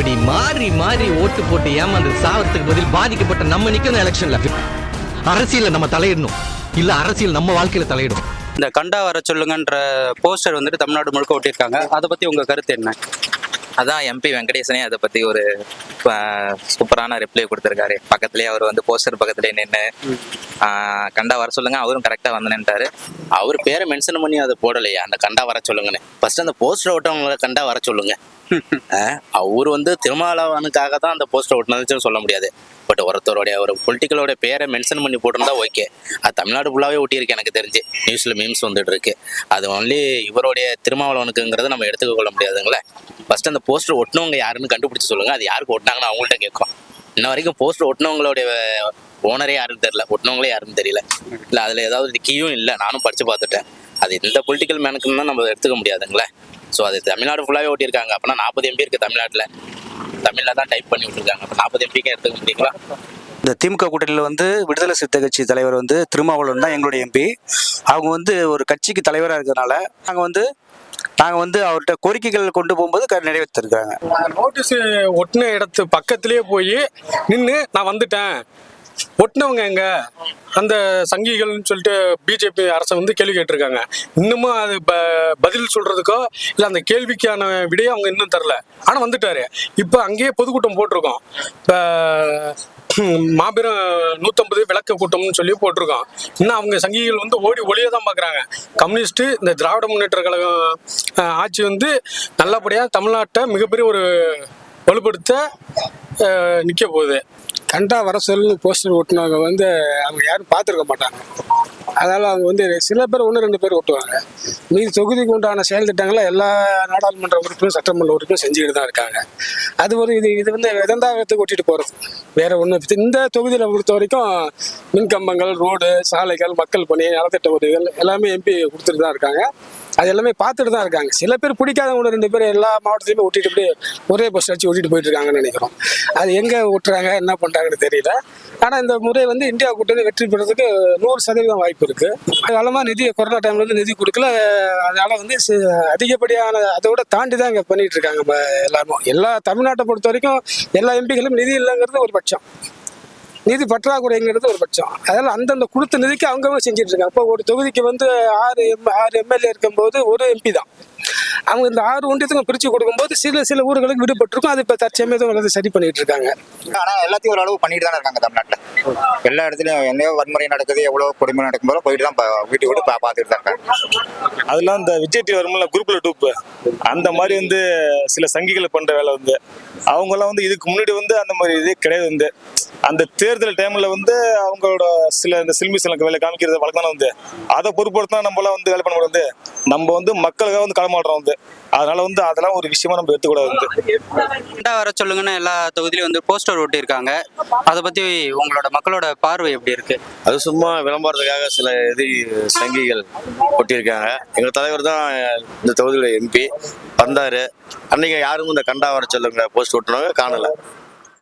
இப்படி மாறி மாறி ஓட்டு போட்டு ஏமாந்து சாவறதுக்கு பதில் பாதிக்கப்பட்ட நம்ம நிக்கணும் எலெக்ஷன்ல அரசியல்ல நம்ம தலையிடணும். இல்ல அரசியல் நம்ம வாழ்க்கையில தலையிடும். இந்த கண்டா வர சொல்லுங்கன்ற போஸ்டர் வந்துட்டு தமிழ்நாடு முழுக்க ஒட்டியிருக்காங்க. அதை பத்தி உங்க கருத்து என்ன? அதான் எம்பி வெங்கடேசனே அதை பத்தி ஒரு சூப்பரான ரிப்ளை கொடுத்திருக்காரு. பக்கத்துலயே அவர் வந்து போஸ்டர் பக்கத்துலயே நின்று கண்டா வர சொல்லுங்க அவரும் கரெக்டா வந்து நின்றாரு அவர் பேரை மென்ஷன் பண்ணி அதை போடலையே அந்த கண்டா வர சொல்லுங்கன்னு. ஃபர்ஸ்ட் அந்த போஸ்டர் ஓட்டவங்களை கண்டா வர சொல்லுங்க. அவர் வந்து திருமாவளவனுக்காக தான் அந்த போஸ்டர் ஓட்டினதுன்னு சொல்ல முடியாது. பட் ஒருத்தருடைய ஒரு பொலிட்டிக்கலோட பேரை மென்ஷன் பண்ணி போட்டிருந்தா ஓகே அது தமிழ்நாடு ஃபுல்லாகவே ஒட்டியிருக்கு எனக்கு தெரிஞ்சு. நியூஸில் மீம்ஸ் வந்துட்டு இருக்கு அது ஒன்லி இவருடைய திருமாவளவனுக்குங்கிறத நம்ம எடுத்துக்க கொள்ள முடியாதுங்களே. ஃபர்ஸ்ட் அந்த போஸ்டர் ஒட்டினவங்க யாருன்னு கண்டுபிடிச்சு சொல்லுங்க. அது யாருக்கு ஒட்டினாங்கன்னு அவங்கள்ட்ட கேட்கும் இன்ன வரைக்கும் போஸ்டர் ஒட்டினவங்களுடைய ஓனரே யாருன்னு தெரியல. ஒட்டினவங்களே யாருன்னு தெரியல. இல்லை அதில் ஏதாவது கீயும் இல்லை. நானும் படித்து பார்த்துட்டேன். அது எந்த பொலிட்டிக்கல் மேனுக்குன்னு தான் நம்ம எடுத்துக்க முடியாதுங்களே. ஸோ அது தமிழ்நாடு ஃபுல்லாகவே ஓட்டியிருக்காங்க அப்போனா நாற்பது எம்பி இருக்குது தமிழ்நாட்டில். தமிழில் தான் டைப் பண்ணி விட்டுருக்காங்க. அப்போ நாற்பது எம்பிக்கும் எடுத்துக்க முடியுங்களா? இந்த திமுக கூட்டணியில் வந்து விடுதலை சிறுத்தை கட்சி தலைவர் வந்து திருமாவளவன் தான் எங்களுடைய எம்பி அவங்க வந்து ஒரு கட்சிக்கு தலைவராக இருக்கிறதுனால நாங்கள் வந்து நாங்கள் வந்து அவர்கிட்ட கோரிக்கைகள் கொண்டு போகும்போது க- நிறைவேற்றிருக்காங்க நோட்டீஸ் ஒட்டின இடத்து பக்கத்திலேயே போய் நின்று நான் வந்துட்டேன். ஒட்டினவங்க எங்க? அந்த சங்கிகள்னு சொல்லிட்டு பிஜேபி அரசை வந்து கேள்வி கேட்டிருக்காங்க. இன்னமும் அது ப- பதில் சொல்றதுக்கோ இல்லை அந்த கேள்விக்கான விடையை அவங்க இன்னும் தரல. ஆனால் வந்துட்டாரு. இப்போ அங்கேயே பொதுக்கூட்டம் போட்டிருக்கோம். இப்போ மாபெரும் நூற்றம்பது விளக்க கூட்டம்னு சொல்லி போட்டிருக்கோம். இன்னும் அவங்க சங்கிகள் வந்து ஓடி ஒளிய தான் பார்க்குறாங்க கம்யூனிஸ்ட்டு இந்த திராவிட முன்னேற்ற கழகம் ஆட்சி வந்து நல்லபடியாக தமிழ்நாட்டை மிகப்பெரிய ஒரு வலுப்படுத்த நிற்க போகுது. கண்டா வர சொல்லு போஸ்டர் ஓட்டினவங்க வந்து அவங்க யாரும் பார்த்துருக்க மாட்டாங்க. அதனால் அவங்க வந்து சில பேர் ஒன்று ரெண்டு பேர் ஓட்டுவாங்க. மீதி தொகுதிக்கு உண்டான செயல் திட்டங்களை எல்லா நாடாளுமன்ற உறுப்பினரும் சட்டமன்ற உறுப்பினரும் செஞ்சுக்கிட்டு தான் இருக்காங்க. அது ஒரு இது இது வந்து விதந்தாகத்துக்கு ஓட்டிட்டு போகிறது வேற ஒன்று இந்த தொகுதியில் பொறுத்த வரைக்கும் மின்கம்பங்கள் ரோடு சாலைகள் மக்கள் பணி நலத்திட்ட உதவிகள் எல்லாமே எம்பி கொடுத்துட்டு தான் இருக்காங்க. அது எல்லாமே பார்த்துட்டு தான் இருக்காங்க. சில பேர் பிடிக்காதவங்க ஒன்று ரெண்டு பேர் எல்லா மாவட்டத்திலுமே ஓட்டிட்டு போய் ஒரே பஸ் வச்சு ஓட்டிட்டு போயிட்டு இருக்காங்கன்னு நினைக்கிறோம். அது எங்கே ஓட்டுறாங்க என்ன பண்ணுறாங்கன்னு தெரியல. ஆனால் இந்த முறை வந்து இந்தியா கூட்டணி வெற்றி பெறதுக்கு நூறு சதவீதம் வாய்ப்பு இருக்கு காலமாக நிதி கொரோனா டைம்ல வந்து நிதி கொடுக்கல. அதனால வந்து அதிகப்படியான அதை விட தாண்டி தான் இங்கே பண்ணிட்டு இருக்காங்க எல்லாரும். எல்லா தமிழ்நாட்டை பொறுத்த வரைக்கும் எல்லா எம்பிகளும் நிதி இல்லைங்கிறது ஒரு பட்சம். நிதி பற்றாக்குறைங்கிறது ஒரு பட்சம். அதனால அந்தந்த கொடுத்த நிதிக்கு அவங்கவுங்க செஞ்சுட்டு இருக்காங்க. இப்போ ஒரு தொகுதிக்கு வந்து ஆறு எம் ஆறு எம்எல்ஏ இருக்கும்போது ஒரு எம்பி தான். அவங்க இந்த ஆறு ஒன்றியத்துக்கும் பிரித்து கொடுக்கும்போது சில சில ஊர்களுக்கு விடுபட்டிருக்கும். அது இப்போ தற்சமயத்தும் வந்து சரி பண்ணிட்டு இருக்காங்க. ஆனா எல்லாத்தையும் ஒரு அளவு பண்ணிட்டு தானே இருக்காங்க தமிழ்நாட்டுல. எல்லா இடத்துலயும் எங்கேயோ வன்முறை நடக்குது எவ்வளவு கொடுமை நடக்கும் போல போயிட்டு தான் வீட்டு பா- பார்த்துட்டு தான் இருக்காங்க. அதெல்லாம் இந்த விஜய் டிவி வரும்ல குரூப்ல டூப்பு. அந்த மாதிரி வந்து சில சங்கிகள் பண்ற வேலை வந்து அவங்கெல்லாம் வந்து இதுக்கு முன்னாடி வந்து அந்த மாதிரி இது கிடையாது வந்து. அந்த தேர்தல் டைம்ல வந்து அவங்களோட சில இந்த சில்மி சில வேலை காமிக்கிறது வழக்கம் வந்து அதை பொறுப்படுத்தா நம்மளாம் வந்து வேலை பண்ண முடியாது வந்து நம்ம வந்து மக்களுக்காக வந்து களமாடுறோம் வந்து. அதனால வந்து அதெல்லாம் ஒரு விஷயமா நம்ம எடுத்துக்கூடாது வந்து. கண்டா வர சொல்லுங்கன்னு எல்லா தொகுதியிலும் வந்து போஸ்டர் ஒட்டியிருக்காங்க. அதை பத்தி உங்களோட மக்களோட பார்வை எப்படி இருக்கு? அது சும்மா விளம்பரத்துக்காக சில இது சங்கிகள் ஒட்டியிருக்காங்க. எங்கள் தலைவர் தான் இந்த தொகுதியோட எம்பி வந்தார். அன்னைக்கு யாரும் இந்த கண்டா வர சொல்லுங்க போஸ்ட் ஒட்டினவங்க காணலை.